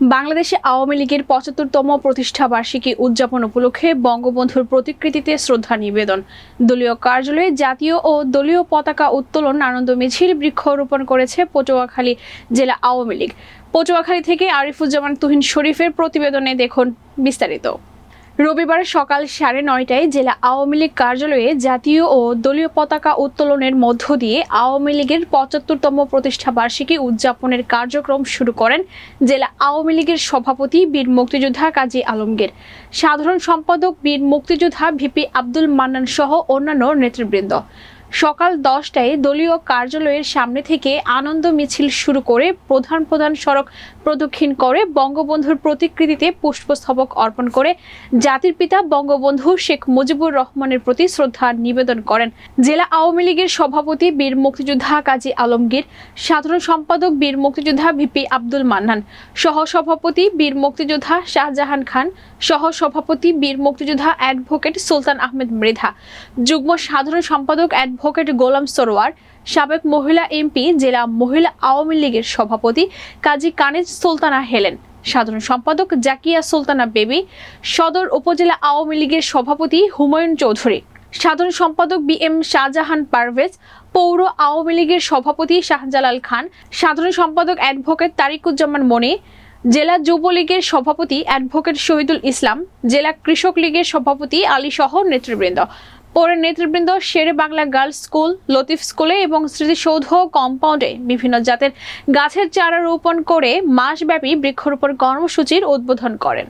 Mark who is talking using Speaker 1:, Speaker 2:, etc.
Speaker 1: বাংলাদেশে আওয়ামী লীগের পঁচাত্তরতম প্রতিষ্ঠা বার্ষিকী উদযাপন উপলক্ষে বঙ্গবন্ধুর প্রতিকৃতিতে শ্রদ্ধা নিবেদন। দলীয় কার্যালয়ে জাতীয় ও দলীয় পতাকা উত্তোলন আনন্দ মিছিল বৃক্ষরোপণ করেছে পটুয়াখালী জেলা আওয়ামী লীগ। পটুয়াখালী থেকে আরিফুজ্জামান তুহিন শরীফের প্রতিবেদনে দেখুন বিস্তারিত। রবিবার সকাল সাড়ে নয়টায় জেলা আওয়ামী লীগ কার্যালয়ে জাতীয় ও দলীয় পতাকা উত্তোলনের মধ্য দিয়ে আওয়ামী লীগের পঁচাত্তরতম প্রতিষ্ঠা বার্ষিকী উদযাপনের কার্যক্রম শুরু করেন জেলা আওয়ামী লীগের সভাপতি বীর মুক্তিযোদ্ধা কাজী আলমগীর। সাধারণ সম্পাদক বীর মুক্তিযোদ্ধা ভিপি আব্দুল মান্নান সহ অন্যান্য নেতৃবৃন্দ। সকাল দশটায় দলীয় কার্যালয়ের সামনে থেকে আনন্দ মিছিল শুরু করে প্রধান প্রধান সড়ক প্রদক্ষিণ করে বঙ্গবন্ধুর প্রতিকৃতিতে পুষ্পস্তবক অর্পণ করে জাতির পিতা বঙ্গবন্ধু শেখ মুজিবুর রহমানের প্রতি শ্রদ্ধা নিবেদন করেন। জেলা আওয়ামী লীগের সভাপতি বীর মুক্তিযোদ্ধা কাজী আলমগীর, সাধারণ সম্পাদক বীর মুক্তিযোদ্ধা ভিপি আব্দুল মান্নান সহ সভাপতি বীর মুক্তিযোদ্ধা শাহজাহান খান সহ সভাপতি বীর মুক্তিযোদ্ধা অ্যাডভোকেট সুলতান আহমেদ মৃধা, যুগ্ম সাধারণ সম্পাদক অ্যাডভোকেট গোলাম সরোয়ার, সাবেক মহিলা এমপি, জেলা মহিলা আওয়ামী লীগের সভাপতি কাজী কানিজ সুলতানা হেলেন, সাধারণ সম্পাদক জাকিয়া সুলতানা বেবি, সদর উপজেলা আওয়ামী লীগের সভাপতি হুমায়ুন চৌধুরী, সাধারণ সম্পাদক বি এম শাহজাহান পারভেজ, পৌর আওয়ামী লীগের সভাপতি শাহজালাল খান, সাধারণ সম্পাদক অ্যাডভোকেট তারিকুজ্জামান মনি, জেলা যুবলীগের সভাপতি অ্যাডভোকেট শহীদুল ইসলাম, জেলা কৃষক লীগের সভাপতি আলী সহ নেতৃবৃন্দ। পরে নেতৃবৃন্দ শেরে বাংলা গার্লস স্কুল, লতিফ স্কুলে এবং স্মৃতিসৌধ কম্পাউন্ডে বিভিন্ন জাতের গাছের চারা রোপণ করে মাসব্যাপী বৃক্ষরোপণ কর্মসূচির উদ্বোধন করেন।